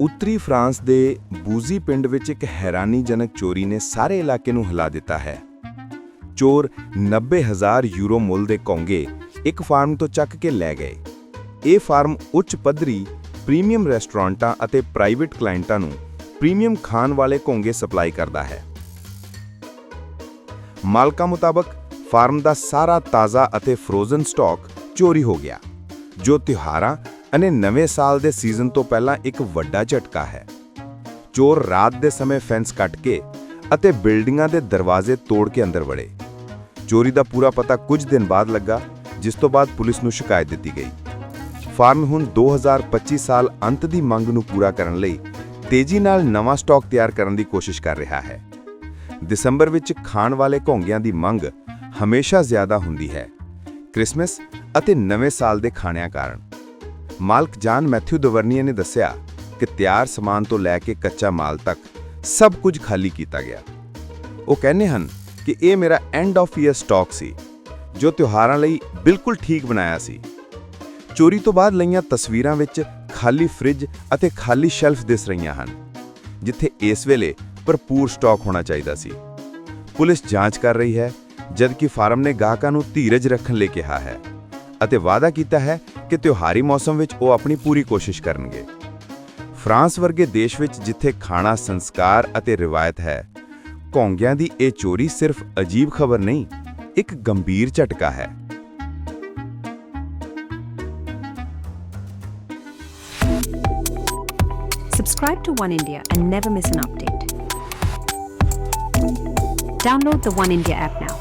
ਉੱਤਰੀ ਫਰਾਂਸ ਦੇ ਬੂਜ਼ੀ ਪਿੰਡ ਵਿੱਚ ਇੱਕ ਹੈਰਾਨੀਜਨਕ ਚੋਰੀ ਨੇ ਸਾਰੇ ਇਲਾਕੇ ਨੂੰ ਹਿਲਾ ਦਿੱਤਾ ਹੈ। ਚੋਰ 90000 ਯੂਰੋ ਮੁੱਲ ਦੇ ਕੌਂਗੇ ਇੱਕ ਫਾਰਮ ਤੋਂ ਚੱਕ ਕੇ ਲੈ ਗਏ। ਇਹ ਫਾਰਮ ਉੱਚ ਪੱਧਰੀ ਪ੍ਰੀਮੀਅਮ ਰੈਸਟੋਰੈਂਟਾਂ ਅਤੇ ਪ੍ਰਾਈਵੇਟ ਕਲਾਇੰਟਾਂ ਨੂੰ ਪ੍ਰੀਮੀਅਮ ਖਾਣ ਵਾਲੇ ਕੌਂਗੇ ਸਪਲਾਈ ਕਰਦਾ ਹੈ। ਮਾਲਕਾਂ ਮੁਤਾਬਕ ਫਾਰਮ ਦਾ ਸਾਰਾ ਤਾਜ਼ਾ ਅਤੇ ਫਰੋਜ਼ਨ ਸਟਾਕ ਚੋਰੀ ਹੋ ਗਿਆ, ਜੋ ਤਿਉਹਾਰਾਂ ਅਤੇ ਨਵੇਂ ਸਾਲ ਦੇ ਸੀਜ਼ਨ ਤੋਂ ਪਹਿਲਾਂ ਇੱਕ ਵੱਡਾ ਝਟਕਾ ਹੈ। ਚੋਰ ਰਾਤ ਦੇ ਸਮੇਂ ਫੈਂਸ ਕੱਟ ਕੇ ਅਤੇ ਬਿਲਡਿੰਗਾਂ ਦੇ ਦਰਵਾਜ਼ੇ ਤੋੜ ਕੇ ਅੰਦਰ ਵੜੇ। ਚੋਰੀ ਦਾ ਪੂਰਾ ਪਤਾ ਕੁਝ ਦਿਨ ਬਾਅਦ ਲੱਗਾ, ਜਿਸ ਤੋਂ ਬਾਅਦ ਪੁਲਿਸ ਨੂੰ ਸ਼ਿਕਾਇਤ ਦਿੱਤੀ ਗਈ। ਫਾਰਮ ਹੁਣ 2025 ਸਾਲ ਅੰਤ ਦੀ ਮੰਗ ਨੂੰ ਪੂਰਾ ਕਰਨ ਲਈ ਤੇਜ਼ੀ ਨਾਲ ਨਵਾਂ ਸਟਾਕ ਤਿਆਰ ਕਰਨ ਦੀ ਕੋਸ਼ਿਸ਼ ਕਰ ਰਿਹਾ ਹੈ। ਦਸੰਬਰ ਵਿੱਚ ਖਾਣ ਵਾਲੇ ਘੋਂਗਿਆਂ ਦੀ ਮੰਗ ਹਮੇਸ਼ਾ ਜ਼ਿਆਦਾ ਹੁੰਦੀ ਹੈ। ਕ੍ਰਿਸਮਸ ਅਤੇ ਨਵੇਂ ਸਾਲ ਦੇ ਖਾਣਿਆਂ ਕਾਰਨ। ਮਾਲਕ ਜਾਨ ਮੈਥਿਊ ਦਵਰਨੀਆ ਨੇ ਦੱਸਿਆ ਕਿ ਤਿਆਰ ਸਮਾਨ ਤੋਂ ਲੈ ਕੇ ਕੱਚਾ ਮਾਲ ਤੱਕ ਸਭ ਕੁਝ ਖਾਲੀ ਕੀਤਾ ਗਿਆ। ਉਹ ਕਹਿੰਦੇ ਹਨ ਕਿ ਇਹ ਮੇਰਾ ਐਂਡ ਆਫ ਈਅਰ ਸਟਾਕ ਸੀ, ਜੋ ਤਿਉਹਾਰਾਂ ਲਈ ਬਿਲਕੁਲ ਠੀਕ ਬਣਾਇਆ ਸੀ। ਚੋਰੀ ਤੋਂ ਬਾਅਦ ਲਈਆਂ ਤਸਵੀਰਾਂ ਵਿੱਚ ਖਾਲੀ ਫ੍ਰਿਜ ਅਤੇ ਖਾਲੀ ਸ਼ੈਲਫ ਦਿਸ ਰਹੀਆਂ ਹਨ, ਜਿੱਥੇ ਇਸ ਵੇਲੇ ਭਰਪੂਰ ਸਟਾਕ ਹੋਣਾ ਚਾਹੀਦਾ ਸੀ। ਪੁਲਿਸ ਜਾਂਚ ਕਰ ਰਹੀ ਹੈ, ਜਦਕਿ ਫਾਰਮ ਨੇ ਗਾਹਕਾਂ ਨੂੰ ਧੀਰਜ ਰੱਖਣ ਲਈ ਕਿਹਾ ਹੈ ਅਤੇ ਵਾਅਦਾ ਕੀਤਾ ਹੈ ਕਿ ਤਿਉਹਾਰੀ ਮੌਸਮ ਵਿੱਚ ਉਹ ਆਪਣੀ ਪੂਰੀ ਕੋਸ਼ਿਸ਼ ਕਰਨਗੇ ਫਰਾਂਸ ਵਰਗੇ ਦੇਸ਼ ਵਿੱਚ ਜਿੱਥੇ ਖਾਣਾ ਸੰਸਕਾਰ ਅਤੇ ਰਿਵਾਇਤ ਹੈ, ਘੋਂਗਿਆਂ ਦੀ ਇਹ ਚੋਰੀ ਸਿਰਫ ਅਜੀਬ ਖਬਰ ਨਹੀਂ, ਇੱਕ ਗੰਭੀਰ ਝਟਕਾ ਹੈ Subscribe to One India and never miss an update. Download the One India app now.